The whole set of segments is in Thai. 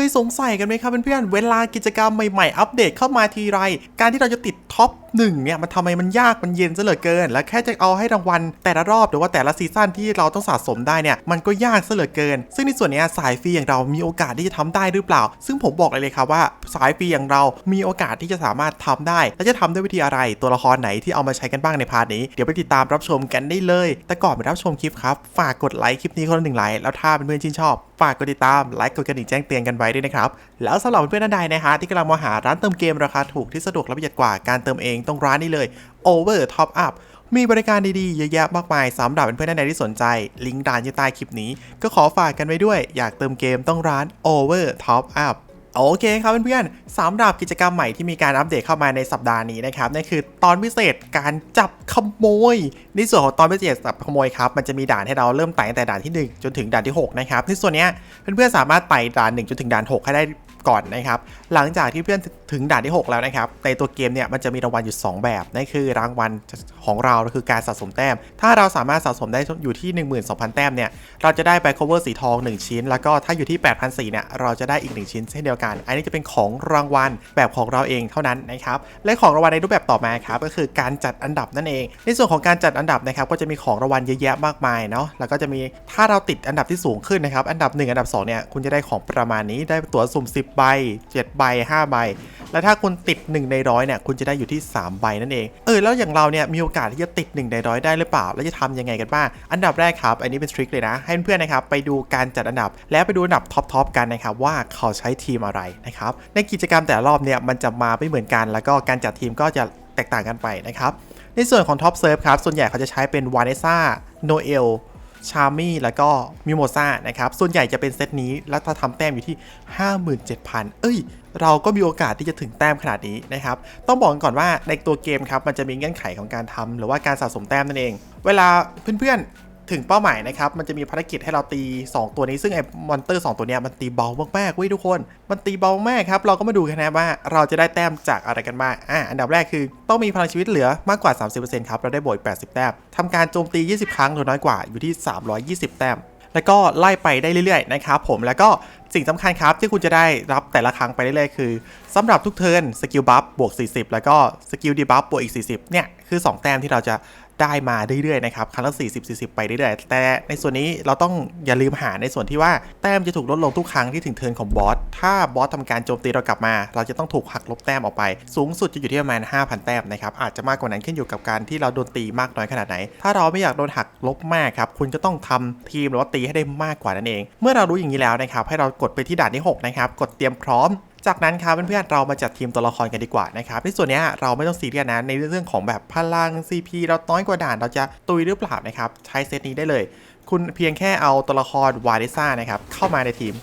ยสงสัยกันไหมครับเพื่อนๆเวลากิจกรรมใหม่ๆ อัปเดตเข้ามาทีไร การที่เราจะติดท็อปหนึ่งเนี่ยมันทำไมมันยากมันเย็นซะเหลือเกิน และแค่จะเอาให้รางวัลแต่ละรอบหรือว่าแต่ละซีซั่นที่เราต้องสะสมได้เนี่ยมันก็ยากซะเหลือเกิน ซึ่งในส่วนเนี้ยสายฟรีอย่างเรามีโอกาสที่จะทำได้หรือเปล่า ซึ่งผมบอกเลยเลยครับว่าสายฟรีอย่างเรามีโอกาสที่จะสามารถทำได้ และจะทำด้วยวิธีอะไร ตัวละครไหนที่เอามาใช้กันบ้างในพาร์ทนี้เดี๋ยวไปติดตามรับชมกันได้เลย แต่ก่อนไปรับชมคลิปครับฝากกดไลค์คลิปนี้คนละหนึ่งไลค์แล้วถ้าเป็นเพื่อนๆชื่นชอบ ฝากกดติดตาม ไลค์กดกระดิ่งแจ้งเตือนกันไว้ด้วยนะครับ แล้วสำหรับเพื่อนๆท่านใดนะฮะที่กำลังมองหาร้านเติมเกมราคาถูกที่สะดวกและประหยัดกว่าการเติมเองต้องร้านนี้เลย Over Top Up มีบริการดีๆ เยอะแยะมากมายสำหรับเพื่อนๆท่านใดที่สนใจ ลิงก์ด้านอยู่ใต้คลิปนี้ ก็ขอฝากกันไว้ด้วย อยากเติมเกมต้องร้าน Over Top Up โอเคครับเพื่อนๆสำหรับกิจกรรมใหม่ที่มีการอัปเดตเข้ามาในสัปดาห์นี้นะครับนั่นคือตอนพิเศษการจับขโมย ในส่วนของตอนพิเศษจับขโมยครับมันจะมีด่านให้เราเริ่มไต่ตั้งแต่ด่านที่ 1 จนถึงด่านที่ 6 นะครับในส่วนนี้เพื่อนๆสามารถไต่ด่าน 1 จนถึงด่าน 6 ให้ได้ ก่อนนะครับ หลังจากที่เพื่อนถึงด่านที่ 6 แล้วนะครับ ในตัวเกมเนี่ยมันจะมีรางวัลอยู่ 2 แบบนั่นคือรางวัลของเราคือการสะสมแต้ม ถ้าเราสามารถสะสมได้อยู่ที่ 12,000 แต้มเนี่ย เราจะได้ไป cover สีทอง 1 ชิ้น แล้วก็ถ้าอยู่ที่ 8,400เนี่ย เราจะได้อีก 1 ชิ้นเช่นเดียวกัน อันนี้จะเป็นของรางวัลแบบของเราเองเท่านั้นนะครับ และของรางวัลในรูปแบบต่อมาครับ ก็คือการจัดอันดับนั่นเอง ในส่วนของการจัดอันดับนะครับ ก็จะมีของรางวัลเยอะแยะมากมายเนาะ แล้วก็จะมี ถ้าเราติดอันดับที่สูงขึ้นนะครับ อันดับ 1 อันดับ2เนี่ย คุณจะได้ของประมาณนี้ ได้ตั๋วสุ่ม10ใบ 7 ใบ 5 ใบ แล้วถ้าคุณติด 1 ในร้อยเนี่ย คุณจะได้อยู่ที่ 3 ใบนั่นเอง เออ แล้วอย่างเราเนี่ย มีโอกาสที่จะติด 1 ในร้อยได้หรือเปล่า แล้วจะทำยังไงกันบ้าง อันดับแรกครับ อันนี้เป็นทริคเลยนะ ให้เพื่อนๆนะครับ ไปดูการจัดอันดับ แล้วไปดูอันดับท็อปๆกันนะครับ ว่าเขาใช้ทีมอะไรนะครับ ในกิจกรรมแต่ละรอบเนี่ย มันจะมาไม่เหมือนกัน แล้วก็การจัดทีมก็จะแตกต่างกันไปนะครับ ในส่วนของท็อปเซิร์ฟครับ ส่วนใหญ่เขาจะใช้เป็นวานเนซ่าโนเอล ชามี่แล้วก็มิโมซ่านะครับ ส่วนใหญ่จะเป็นเซตนี้แล้วถ้าทำแต้มอยู่ที่ 57,000 เอ้ย เราก็มีโอกาสที่จะถึงแต้มขนาดนี้นะครับ ต้องบอกก่อนว่าในตัวเกมครับ มันจะมีเงื่อนไขของการทำหรือว่าการสะสมแต้มนั่นเอง เวลาเพื่อนๆ ถึงเป้าหมายนะครับ มันจะมีภารกิจให้เราตี 2 ตัวนี้ซึ่งไอ้มอนเตอร์2ตัวเนี้ยมันตีเบามากๆเว้ยทุกคน มันตีเบามากครับเราก็มาดูกันนะว่าเราจะได้แต้มจากอะไรกันบ้างอะอันดับแรกคือต้องมีพลังชีวิตเหลือมากกว่า 30%ครับเราได้บวกอีก80 แต้มทำการโจมตี 20 ครั้งหรือน้อยกว่าอยู่ที่ 320 แต้มแล้วก็ไล่ไปได้เรื่อยๆนะครับผมแล้วก็สิ่งสำคัญครับที่คุณจะได้รับแต่ละครั้งไปเรื่อยๆ คือสำหรับทุกเทิร์นสกิลบัฟบวก 40 แล้วก็สกิลดีบัฟบวกอีก 40 เนี่ย คือ 2 แต้มที่เราจะ ได้มาเรื่อยๆนะครับครั้งละ40 40 ไปเรื่อยๆ แต่ในส่วนนี้เราต้องอย่าลืมหาในส่วนที่ว่าแต้มจะถูกลดลงทุกครั้งที่ถึงเทิร์นของบอส ถ้าบอสทำการโจมตีเรากลับมา เราจะต้องถูกหักลบแต้มออกไป สูงสุดจะอยู่ที่ประมาณ 5,000 แต้มนะครับอาจจะมากกว่านั้นขึ้นอยู่กับการที่เราโดนตีมากน้อยขนาดไหน ถ้าเราไม่อยากโดนหักลบมากครับคุณจะต้องทำทีมหรือว่าตีให้ได้มากกว่านั้นเอง เมื่อเรารู้อย่างนี้แล้วนะครับให้เรากดไปที่ด่านที่หกนะครับกดเตรียมพร้อม จากนั้นครับเพื่อนๆเรามาจัดทีมตัวละครกันดีกว่านะครับในส่วนนี้เราไม่ต้องซีเรียสนะในเรื่องของแบบพลัง CP เราน้อยกว่าด่านเราจะตุยหรือเปล่านะครับใช้เซตนี้ได้เลย คุณเพียงแค่เอาตัวละครวาเดซ่านะครับเข้ามาในทีม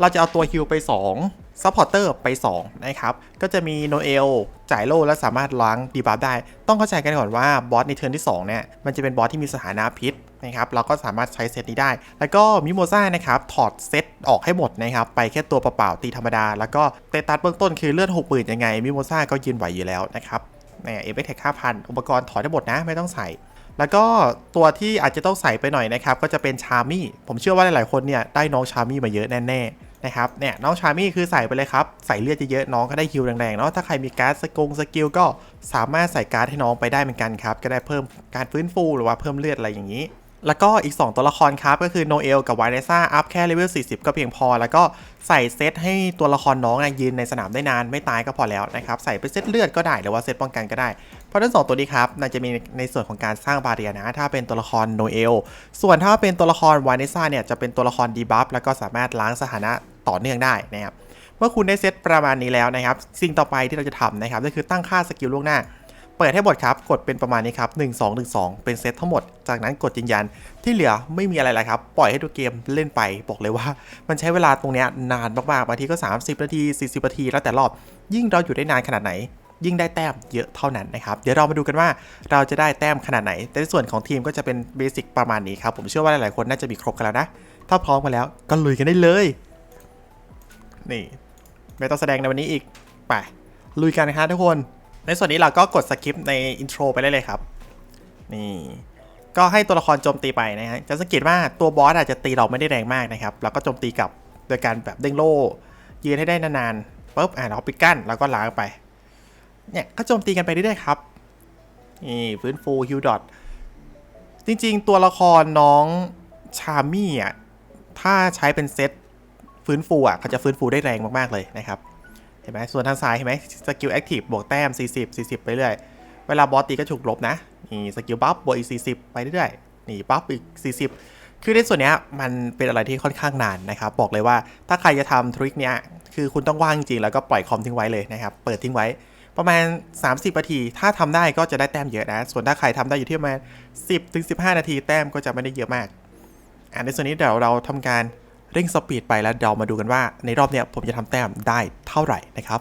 เราจะเอาตัวฮิลไป2ซัพพอร์เตอร์ไป2นะครับก็จะมีโนเอลจ่ายโลและสามารถล้างดีบัฟได้ ต้องเข้าใจกันก่อนว่าบอสในเทิร์นที่2เนี่ยมันจะเป็นบอสที่มีสถานะพิษ นะครับเราก็สามารถใช้เซตนี้ได้ แล้วก็มิโมซ่านะครับถอดเซตออกให้หมดนะครับไปแค่ตัวเปล่าๆตีธรรมดา แล้วก็เตตัสเบื้องต้นคือเลือดหกหมื่นยังไงมิโมซ่าก็ยืนไหวอยู่แล้วนะครับเนี่ยเอฟเฟกต์แท็กห้าพันอุปกรณ์ถอดได้หมดนะไม่ต้องใส่แล้วก็ตัวที่อาจจะต้องใส่ไปหน่อยนะครับ ก็จะเป็นชามี่ผมเชื่อว่าหลายๆคนเนี่ยได้น้องชามี่มาเยอะแน่ๆนะครับเนี่ยน้องชามี่คือใส่ไปเลยครับ ใส่เลือดเยอะๆน้องก็ได้ฮิลแรงๆเนาะถ้าใครมีการ์ดสกงสกิลก็สามารถใส่การ์ดให้น้องไปได้เหมือนกันครับ ก็ได้เพิ่มการฟื้นฟูหรือว่าเพิ่มเลือดอะไรอย่างนี้ แล้วก็อีก 2 ตัวละครครับก็คือโนเอลกับไวเนซ่าอัพแค่เลเวล 40 ก็เพียงพอ แล้วก็ใส่เซตให้ตัวละครน้องยืนในสนามได้นานไม่ตายก็พอแล้วนะครับ ใส่ไปเซตเลือดก็ได้หรือว่าเซตป้องกันก็ได้ เพราะทั้งสองตัวนี้ครับน่าจะมีในส่วนของการสร้างบาเรียนะ ถ้าเป็นตัวละครโนเอลส่วนถ้าเป็นตัวละครไวเนซ่าเนี่ยจะเป็นตัวละครดีบัฟแล้วก็สามารถล้างสถานะต่อเนื่องได้นะครับเมื่อคุณได้เซตประมาณนี้แล้วนะครับ สิ่งต่อไปที่เราจะทำนะครับก็คือตั้งค่าสกิลล่วงหน้า เปิดให้หมดครับ กดเป็นประมาณนี้ครับ 1 2 1 2 เป็นเซตทั้งหมด จากนั้นกดยืนยัน ที่เหลือไม่มีอะไรเลยครับ ปล่อยให้ตัวเกมเล่นไป บอกเลยว่า มันใช้เวลาตรงนี้นานมากๆ บางทีก็ 30 นาที 40 นาที แล้วแต่รอบ ยิ่งเราอยู่ได้นานขนาดไหน ยิ่งได้แต้มเยอะเท่านั้นนะครับ เดี๋ยวเรามาดูกันว่าเราจะได้แต้มขนาดไหน แต่ในส่วนของทีมก็จะเป็นเบสิกประมาณนี้ครับ ผมเชื่อว่าหลายๆ คนน่าจะมีครบกันแล้วนะ ถ้าพร้อมกันแล้วก็ลุยกันได้เลย นี่ไม่ต้องแสดงในวันนี้อีก ไป ลุยกันนะครับทุกคน ในส่วนนี้เราก็กดสกิปในอินโทรไปได้เลยครับ นี่ ก็ให้ตัวละครโจมตีไปนะฮะ จะสังเกตว่าตัวบอสอาจจะตีเราไม่ได้แรงมากนะครับแล้วก็โจมตีกลับโดยการแบบเด้งโล่ ยืนให้ได้นานๆปุ๊บ อะเราปิดกั้นแล้วก็ล้างไป เนี่ย ก็โจมตีกันไปเรื่อยๆครับ นี่ฟื้นฟูฮิวดอทจริงๆ ตัวละครน้องชามี่อะ ถ้าใช้เป็นเซตฟื้นฟูอะ เขาจะฟื้นฟูได้แรงมากๆเลยนะครับ เห็นไหมส่วนทางซ้ายเห็นไหมสกิลแอคทีฟบวกแต้ม 40 40 ไปเรื่อย เวลาบอสตีก็ถูกลบนะ นี่สกิลบัฟบวกอีก 40 ไปเรื่อย นี่บัฟอีก 40 คือในส่วนนี้มันเป็นอะไรที่ค่อนข้างนานนะครับ บอกเลยว่าถ้าใครจะทำทริคเนี้ย คือคุณต้องว่างจริงแล้วก็ปล่อยคอมทิ้งไว้เลยนะครับ เปิดทิ้งไว้ประมาณ 30 นาที ถ้าทำได้ก็จะได้แต้มเยอะนะ ส่วนถ้าใครทำได้อยู่ที่ประมาณ 10 ถึง 15 นาทีแต้มก็จะไม่ได้เยอะมาก อ่าในส่วนนี้เดี๋ยวเราทำการ เร่งสปีดไปแล้วเดี๋ยวมาดูกันว่าในรอบเนี้ยผมจะทำแต้มได้เท่าไหร่นะครับ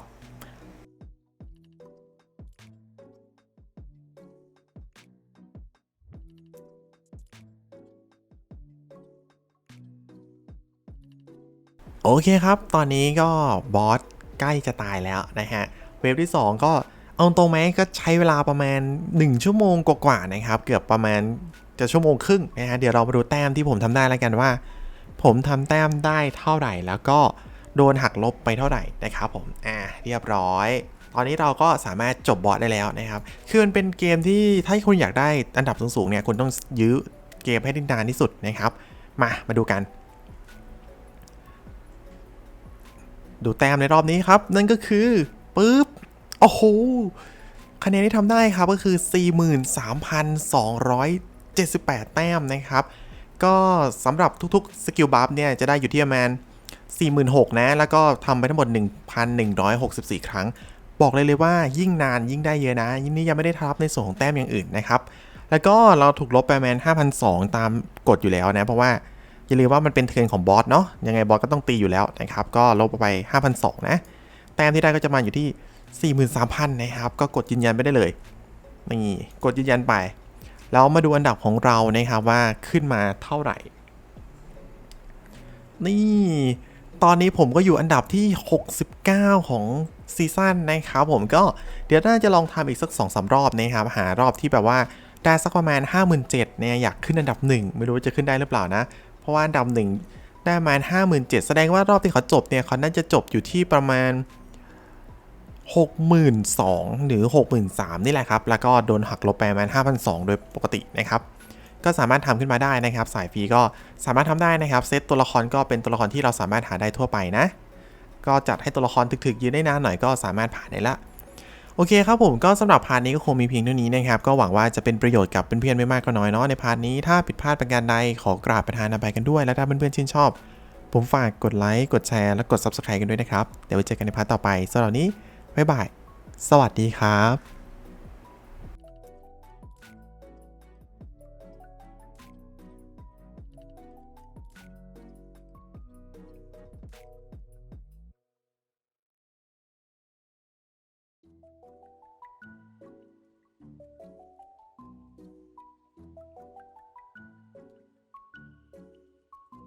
โอเคครับ ตอนนี้ก็บอสใกล้จะตายแล้วนะฮะ เวฟที่ 2 ก็เอาตรงไหมก็ใช้เวลาประมาณ 1 ชั่วโมงกว่าๆนะครับ เกือบประมาณจะชั่วโมงครึ่งนะฮะ เดี๋ยวเรามาดูแต้มที่ผมทำได้แล้วกันว่า ผมทำแต้มได้เท่าไหร่ แล้วก็โดนหักลบไปเท่าไหร่นะครับผม อ่าเรียบร้อย ตอนนี้เราก็สามารถจบบอสได้แล้วนะครับ คือมันเป็นเกมที่ถ้าคุณอยากได้อันดับสูงๆเนี่ยคุณต้องยื้อเกมให้ได้นานที่สุดนะครับ มา มาดูกัน ดูแต้มในรอบนี้ครับ นั่นก็คือปึ๊บ โอ้โห คะแนนที่ทำได้ครับก็คือ 43,278 แต้มนะครับ ก็สำหรับทุกๆสกิลบัฟเนี่ยจะได้อยู่ที่ประมาณ46,000นะ แล้วก็ทำไปทั้งหมด 1,164 ครั้ง บอกเลยเลยว่ายิ่งนานยิ่งได้เยอะนะ ยิ่งนี้ยังไม่ได้ทับในส่วนของแต้มอย่างอื่นนะครับ แล้วก็เราถูกลบไปประมาณ5,200ตามกฎอยู่แล้วนะ เพราะว่าอย่าลืมว่ามันเป็นเทิร์นของบอสเนาะ ยังไงบอสก็ต้องตีอยู่แล้วนะครับ ก็ลบไป5,200นะ แต้มที่ได้ก็จะมาอยู่ที่ 43,000 นะครับ ก็กดยืนยันไปได้เลย นี่ กดยืนยันไป แล้วมาดูอันดับของเรานะครับว่าขึ้นมาเท่าไหร่ นี่ ตอนนี้ผมก็อยู่อันดับที่ 69 ของซีซั่นนะครับผมก็เดี๋ยวน่าจะลองทำอีกสัก2อสรอบนะครับ หารอบที่แบบว่าได้สักประมาณ 57,000เนี่ยอยากขึ้นอันดับ 1 ไม่รู้ว่าจะขึ้นได้หรือเปล่านะ เพราะว่าอันดับหนึ่งได้ประมาณ 57,000 แสดงว่ารอบที่เขาจบเนี่ยเขาน่าจะจบอยู่ที่ประมาณ 62,000 หรือ 63,000 นี่แหละครับ แล้วก็โดนหักลบไปประมาณ5,200 โดยปกตินะครับ ก็สามารถทำขึ้นมาได้นะครับ สายฟรีก็สามารถทำได้นะครับ เซตตัวละครก็เป็นตัวละครที่เราสามารถหาได้ทั่วไปนะ ก็จัดให้ตัวละครถึกๆยืนได้นานหน่อยก็สามารถผ่านได้ละ โอเคครับผมก็สำหรับพาร์ทนี้ก็คงมีเพียงเท่านี้นะครับ ก็หวังว่าจะเป็นประโยชน์กับเพื่อนๆไม่มากก็น้อยเนาะในพาร์ทนี้ถ้าผิดพลาดประการใดขอกราบประทานอภัยกันด้วย และถ้าเพื่อนๆชื่นชอบ ผมฝากกดไลค์กดแชร์และกด subscribe กันด้วยนะครับเดี๋ยวไว้เจอกันในพาร์ทต่อไปสำหรับนี้ บ๊ายบาย สวัสดีครับ